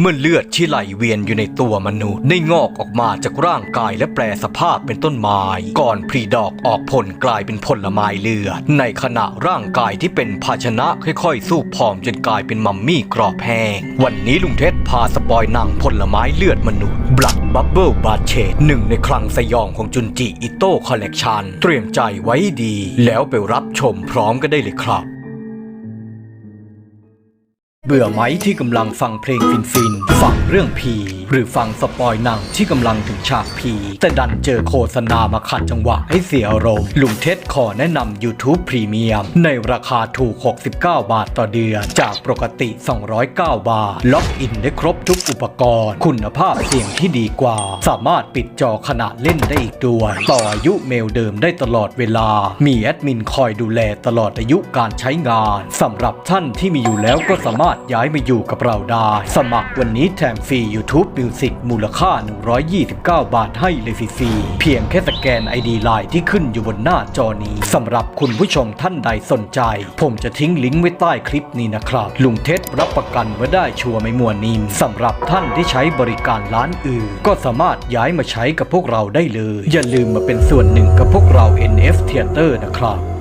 เมื่อเลือดที่ไหลเวียนอยู่ในตัวมนุษย์ได้งอกออกมาจากร่างกายและแปลสภาพเป็นต้นไม้ ก่อนผลิดอกออกผลกลายเป็นผลไม้เลือด ในขณะร่างกายที่เป็นภาชนะค่อยๆ สู้ผอมจนกลายเป็นมัมมี่กรอบแห้งวันนี้ลุงเท็ดพาสปอยหนังผลไม้เลือดมนุษย์ Blood Bubble b a t c h e หนึ่งในคลังสยองของจุนจิอิโต้คอลเลกชันเตรียมใจไว้ดี แล้วไปรับชมพร้อมกันได้เลยครับ เบื่อไหมที่กำลังฟังเพลงฟินๆ ฟังเรื่องผี หรือฟังสปอยหนังที่กำลังถึงฉากผี แต่ดันเจอโฆษณามาขัดจังหวะให้เสียอารมณ์ ลุงเท็ดขอแนะนำ YouTube Premium ในราคาถูก 69 บาทต่อเดือน จากปกติ 209 บาท ล็อกอินได้ครบทุกอุปกรณ์ คุณภาพเสียงที่ดีกว่า สามารถปิดจอขณะเล่นได้อีกด้วยต่ออายุเมลเดิมได้ตลอดเวลา มีแอดมินคอยดูแลตลอดอายุการใช้งานสำหรับท่านที่มีอยู่แล้วก็สามารถย้ายมาอยู่กับเราได้ สมัครวันนี้แถมฟรี YouTube Music มูลค่า 129 บาทให้เลยฟรีๆเพียงแค่สแกน ID Line ที่ขึ้นอยู่บนหน้าจอนี้สำหรับคุณผู้ชมท่านใดสนใจ ผมจะทิ้งลิงก์ไว้ใต้คลิปนี้นะครับ ลุงเท็ดรับประกันว่าได้ชัวร์ไม่มัวนิ่มสำหรับท่านที่ใช้บริการร้านอื่น ก็สามารถย้ายมาใช้กับพวกเราได้เลย อย่าลืมมาเป็นส่วนหนึ่งกับพวกเรา NF Theater นะครับ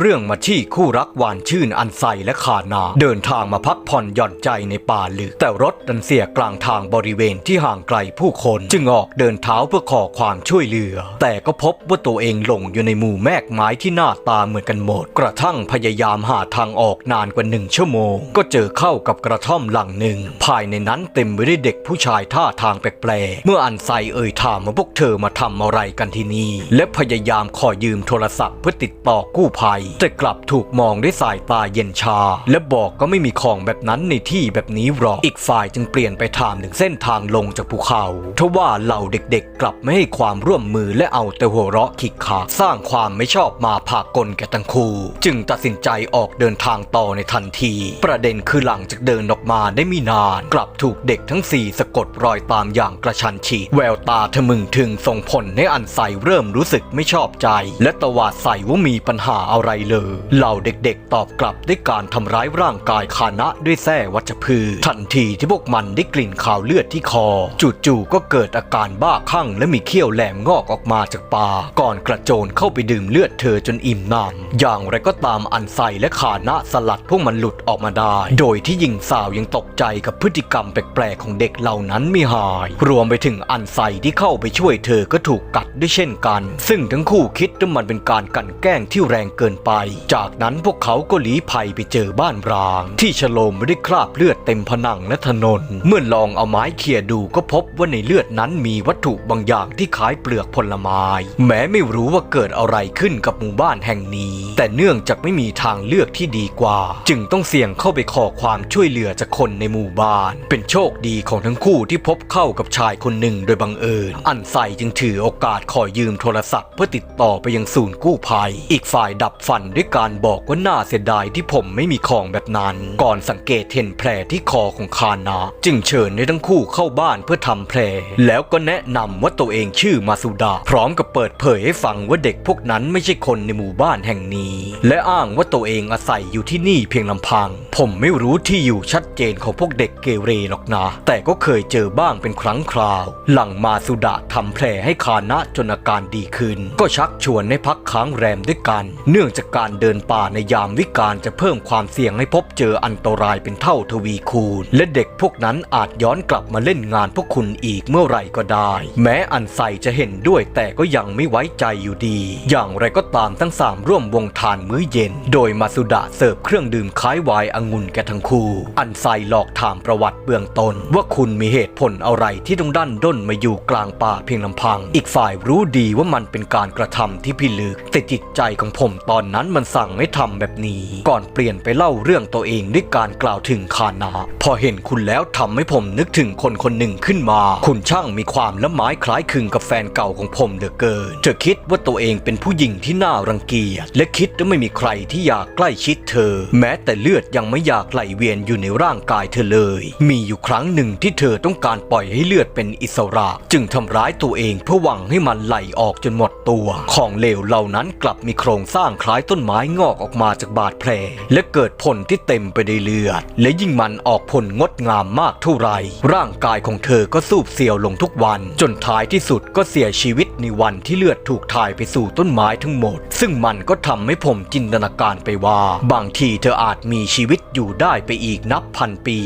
เรื่องมาที่คู่รักหวานชื่นอันไซและขานา เดินทางมาพักผ่อนหย่อนใจในป่าลึก แต่รถดันเสียกลางทางบริเวณที่ห่างไกลผู้คน จึงออกเดินเท้าเพื่อขอความช่วยเหลือ แต่ก็พบว่าตัวเองหลงอยู่ในหมู่แมกไม้ที่หน้าตาเหมือนกันหมด กระทั่งพยายามหาทางออกนานกว่าหนึ่งชั่วโมง ก็เจอเข้ากับกระท่อมหลังหนึ่ง ภายในนั้นเต็มไปด้วยเด็กผู้ชายท่าทางแปลกๆเมื่ออันไซเอ่ยถามว่าพวกเธอมาทำอะไรกันที่นี่และพยายามขอยืมโทรศัพท์เพื่อติดต่อกู้ภัยแต่กลับถูกมองด้วยสายตาเย็นชา และบอกก็ไม่มีของแบบนั้นในที่แบบนี้หรอกอีกฝ่ายจึงเปลี่ยนไปถามถึงเส้นทางลงจากภูเขาทว่าเหล่าเด็กๆ กลับไม่ให้ความร่วมมือและเอาแต่หัวเราะขิกขากสร้างความไม่ชอบมาพากลแก่ทั้งคู่ จึงตัดสินใจออกเดินทางต่อในทันที ประเด็นคือหลังจากเดินออกมาได้ไม่นาน กลับถูกเด็กทั้งสี่สะกดรอยตามอย่างกระชันชิดแววตาทะมึงถึงส่งผลให้อันใสเริ่มรู้สึกไม่ชอบใจ และตวาดใส่ว่ามีปัญหาอะไรเลยเหล่าเด็กๆตอบกลับด้วยการทำร้ายร่างกายคานะด้วยแส้วัชพืชทันทีที่พวกมันได้กลิ่นข่าวเลือดที่คอ จู่ๆก็เกิดอาการบ้าคลั่งและมีเขี้ยวแหลมงอกออกมาจากปากก่อนกระโจนเข้าไปดื่มเลือดเธอจนอิ่มหนำอย่างไรก็ตามอันไซและคานะสลัดพวกมันหลุดออกมาได้ โดยที่หญิงสาวยังตกใจกับพฤติกรรมแปลกๆของเด็กเหล่านั้นไม่หาย รวมไปถึงอันไซที่เข้าไปช่วยเธอก็ถูกกัดด้วยเช่นกัน ซึ่งทั้งคู่คิดว่ามันเป็นการกันแกล้งที่แรงเกินไป จากนั้นพวกเขาก็หลีภัยไปเจอบ้านร้าง ที่ฉโลมไม่ได้คราบเลือดเต็มผนังและถนน เมื่อลองเอาไม้เขี่ยดูก็พบว่าในเลือดนั้นมีวัตถุบางอย่างที่คล้ายเปลือกผลไม้ แม้ไม่รู้ว่าเกิดอะไรขึ้นกับหมู่บ้านแห่งนี้ แต่เนื่องจากไม่มีทางเลือกที่ดีกว่า จึงต้องเสี่ยงเข้าไปขอความช่วยเหลือจากคนในหมู่บ้าน เป็นโชคดีของทั้งคู่ที่พบเข้ากับชายคนหนึ่งโดยบังเอิญ อันใส่จึงถือโอกาสขอยืมโทรศัพท์เพื่อติดต่อไปยังศูนย์กู้ภัย อีกฝ่ายดับฟันด้วยการบอกว่าน่าเสียดายที่ผมไม่มีของแบบนั้น ก่อนสังเกตเห็นแผลที่คอของคานะ จึงเชิญให้ทั้งคู่เข้าบ้านเพื่อทำแผล แล้วก็แนะนำว่าตัวเองชื่อมาสุดา พร้อมกับเปิดเผยให้ฟังว่าเด็กพวกนั้นไม่ใช่คนในหมู่บ้านแห่งนี้ และอ้างว่าตัวเองอาศัยอยู่ที่นี่เพียงลำพัง ผมไม่รู้ที่อยู่ชัดเจนของพวกเด็กเกเรหรอกนะ แต่ก็เคยเจอบ้างเป็นครั้งคราว หลังมาสุดาทำแผลให้คานะจนอาการดีขึ้น ก็ชักชวนให้พักค้างแรมด้วยกัน เนื่องจากการเดินป่าในยามวิกาลจะเพิ่มความเสี่ยงให้พบเจออันตรายเป็นเท่าทวีคูณ และเด็กพวกนั้นอาจย้อนกลับมาเล่นงานพวกคุณอีกเมื่อไหร่ก็ได้ แม้อันใส่จะเห็นด้วยแต่ก็ยังไม่ไว้ใจอยู่ดี อย่างไรก็ตามทั้งสามร่วมวงทานมื้อเย็น โดยมาสุดะเสิร์ฟเครื่องดื่มคล้ายวน์องุ่นแก่ทั้งคู่ อันใส่หลอกถามประวัติเบื้องต้น ว่าคุณมีเหตุผลอะไรที่ต้องดันด้นมาอยู่กลางป่าเพียงลำพัง อีกฝ่ายรู้ดีว่ามันเป็นการกระทำที่พิลึกแต่จิตใจของผมตอนนั้นมันสั่งให้ทำแบบนี้ ก่อนเปลี่ยนไปเล่าเรื่องตัวเองด้วยการกล่าวถึงคานา พอเห็นคุณแล้วทำให้ผมนึกถึงคนคนหนึ่งขึ้นมา คุณช่างมีความละไม้คล้ายคลึงกับแฟนเก่าของผมเหลือเกินเธอคิดว่าตัวเองเป็นผู้หญิงที่น่ารังเกียจและคิดว่าไม่มีใครที่อยากใกล้ชิดเธอ แม้แต่เลือดยังไม่อยากไหลเวียนอยู่ในร่างกายเธอเลย มีอยู่ครั้งหนึ่งที่เธอต้องการปล่อยให้เลือดเป็นอิสระ จึงทำร้ายตัวเองเพื่อหวังให้มันไหลออกจนหมดตัว ของเหลวเหล่านั้นกลับมีโครงสร้างคล้ายายต้นไม้งอกออกมาจากบาดแผล และเกิดผลที่เต็มไปด้วยเลือด และยิ่งมันออกผลงดงามมากเท่าไร ร่างกายของเธอก็สูบเสียวลงทุกวัน จนท้ายที่สุดก็เสียชีวิตในวันที่เลือดถูกถ่ายไปสู่ต้นไม้ทั้งหมด ซึ่งมันก็ทำให้ผมจินตนาการไปว่า บางทีเธออาจมีชีวิตอยู่ได้ไปอีกนับพันปี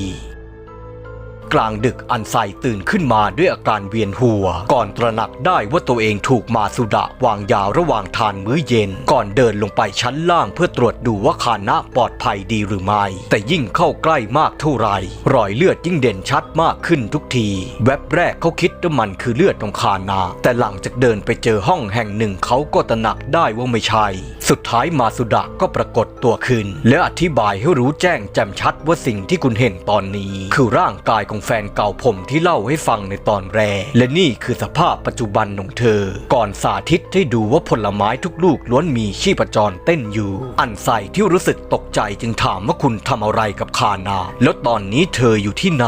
กลางดึกอันไซตื่นขึ้นมาด้วยอาการเวียนหัว ก่อนตระหนักได้ว่าตัวเองถูกมาสุดะวางยาระหว่างทานมื้อเย็น ก่อนเดินลงไปชั้นล่างเพื่อตรวจดูว่าคานะปลอดภัยดีหรือไม่ แต่ยิ่งเข้าใกล้มากเท่าไหร่รอยเลือดยิ่งเด่นชัดมากขึ้นทุกที แวบแรกเขาคิดว่ามันคือเลือดของคานาแต่หลังจากเดินไปเจอห้องแห่งหนึ่งเขาก็ตระหนักได้ว่าไม่ใช่ สุดท้ายมาสุดะก็ปรากฏตัวขึ้น และอธิบายให้รู้แจ้งแจ่มชัดว่าสิ่งที่คุณเห็นตอนนี้ คือร่างกายของแฟนเก่าผมที่เล่าให้ฟังในตอนแรก และนี่คือสภาพปัจจุบันของเธอ ก่อนสาธิตให้ดูว่าผลไม้ทุกลูกล้วนมีชีพจรเต้นอยู่ อันใส่ที่รู้สึกตกใจจึงถามว่าคุณทำอะไรกับคานา แล้วตอนนี้เธออยู่ที่ไหน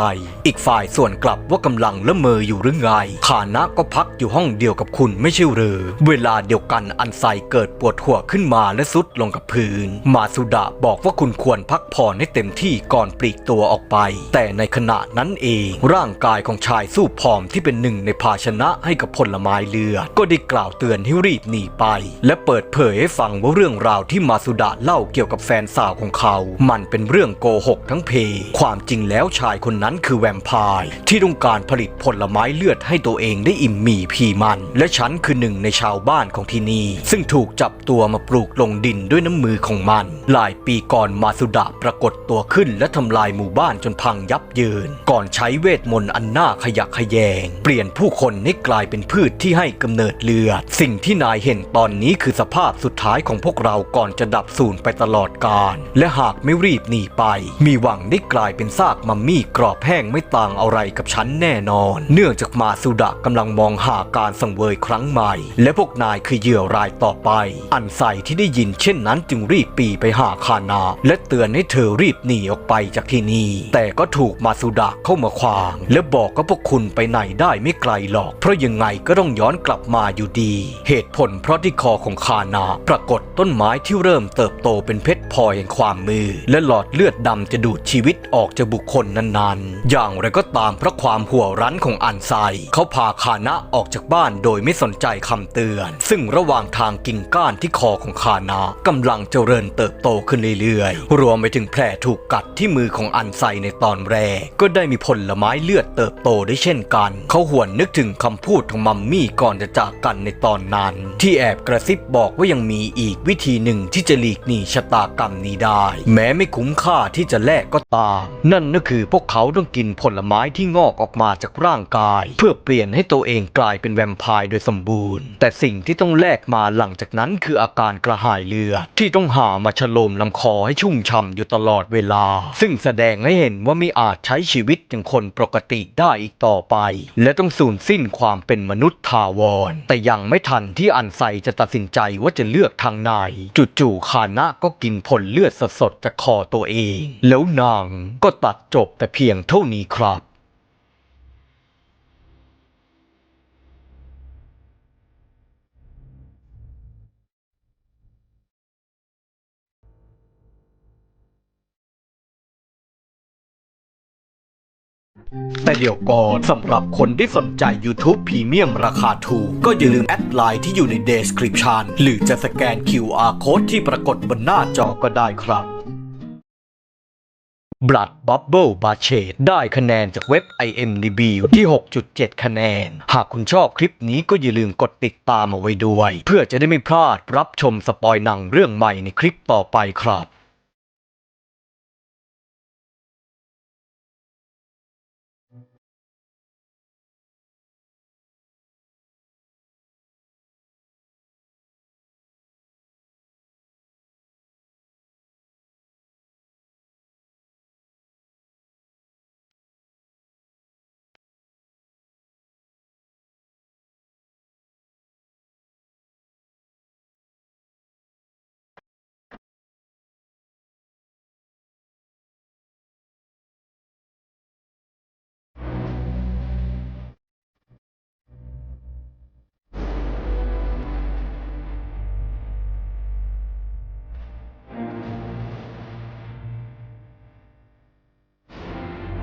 อีกฝ่ายส่วนกลับว่ากำลังละเมออยู่หรือไงคานะก็พักอยู่ห้องเดียวกับคุณไม่ใช่หรือ เวลาเดียวกันอันไซเกิดปวดหัวขึ้นมาาและสุดลงกับพื้น มาสุดะบอกว่าคุณควรพักผ่อนให้เต็มที่ก่อนปลีกตัวออกไป แต่ในขณะนั้นเอง ร่างกายของชายสู้ผอมที่เป็นหนึ่งในภาชนะให้กับผลไม้เลือดก็ได้กล่าวเตือนให้รีบหนีไป และเปิดเผยให้ฟังว่าเรื่องราวที่มาสุดะเล่าเกี่ยวกับแฟนสาวของเขา มันเป็นเรื่องโกหกทั้งเพ ความจริงแล้วชายคนนั้นคือแวมไพร์ที่ต้องการผลิตผลไม้เลือดให้ตัวเองได้อิ่มมีพีมัน และฉันคือหนึ่งในชาวบ้านของที่นี่ซึ่งถูกจับตัวมาปลูกลงดินด้วยน้ำมือของมัน หลายปีก่อนมาสุดะปรากฏตัวขึ้นและทำลายหมู่บ้านจนพังยับเยิน ก่อนใช้เวทมนต์อันน่าขยักขยง เปลี่ยนผู้คนให้กลายเป็นพืชที่ให้กำเนิดเลือด สิ่งที่นายเห็นตอนนี้คือสภาพสุดท้ายของพวกเราก่อนจะดับสูญไปตลอดกาลและหากไม่รีบหนีไป มีหวังได้กลายเป็นซากมัมมี่กรอบแห้งไม่ต่างอะไรกับฉันแน่นอน เนื่องจากมาสุดะกำลังมองหาการสังเวยครั้งใหม่ และพวกนายคือเหยื่อรายต่อไป อันใส่ที่ได้ยินเช่นนั้นจึงรีบปีไปหาคานา และเตือนให้เธอรีบหนีออกไปจากที่นี่ แต่ก็ถูกมาสุดะเข้ามาขวาง และบอกกับพวกคุณไปไหนได้ไม่ไกลหรอก เพราะยังไงก็ต้องย้อนกลับมาอยู่ดี เหตุผลเพราะที่คอของคานา ปรากฏต้นไม้ที่เริ่มเติบโตเป็นเพชร พอแห่งความมือและหลอดเลือดดำจะดูดชีวิตออกจากบุคคลนั้นๆ อย่างไรก็ตามเพราะความหัวรั้นของอันไซ เขาพาคานะออกจากบ้านโดยไม่สนใจคำเตือน ซึ่งระหว่างทางกิ่งก้านที่คอของคานากำลังเจริญเติบโตขึ้นเรื่อยๆ รวมไปถึงแผลถูกกัดที่มือของอันไซในตอนแรก ก็ได้มีผลไม้เลือดเติบโตได้เช่นกัน เขาหวนนึกถึงคำพูดของมัมมี่ก่อนจะจากกันในตอนนั้น ที่แอบกระซิบบอกว่ายังมีอีกวิธีหนึ่งที่จะหลีกหนีชะตากรรมนี้ได้ แม้ไม่คุ้มค่าที่จะแลกก็ตาม นั่นก็คือพวกเขาต้องกินผลไม้ที่งอกออกมาจากร่างกาย เพื่อเปลี่ยนให้ตัวเองกลายเป็นแวมไพร์โดยสมบูรณ์ แต่สิ่งที่ต้องแลกมาหลังจากนั้นคืออาการกระหายเลือดที่ต้องหามาฉลมลำคอให้ชุ่มฉ่ำอยู่ตลอดเวลา ซึ่งแสดงให้เห็นว่าไม่อาจใช้ชีวิตอย่างคนปกติได้อีกต่อไป และต้องสูญสิ้นความเป็นมนุษย์ทาวร แต่ยังไม่ทันที่อันไซจะตัดสินใจว่าจะเลือกทางไหนจู่ๆคานะก็กินผลเลือดสดๆจากคอตัวเอง แล้วนางก็ตัดจบแต่เพียงเท่านี้ครับ แต่เดี๋ยวก่อนสำหรับคนที่สนใจ YouTube Premium ราคาถูก ก็อย่าลืมแอดไลน์ที่อยู่ใน Description หรือจะสแกน QR Code ที่ปรากฏบนหน้าจอก็ได้ครับ Blood Bubble b a r c h e ได้คะแนนจากเว็บ IMDb ที่ 6.7 คะแนน หากคุณชอบคลิปนี้ก็อย่าลืมกดติดตามเอาไว้ด้วย เพื่อจะได้ไม่พลาดรับชมสปอยหนังเรื่องใหม่ในคลิปต่อไปครับ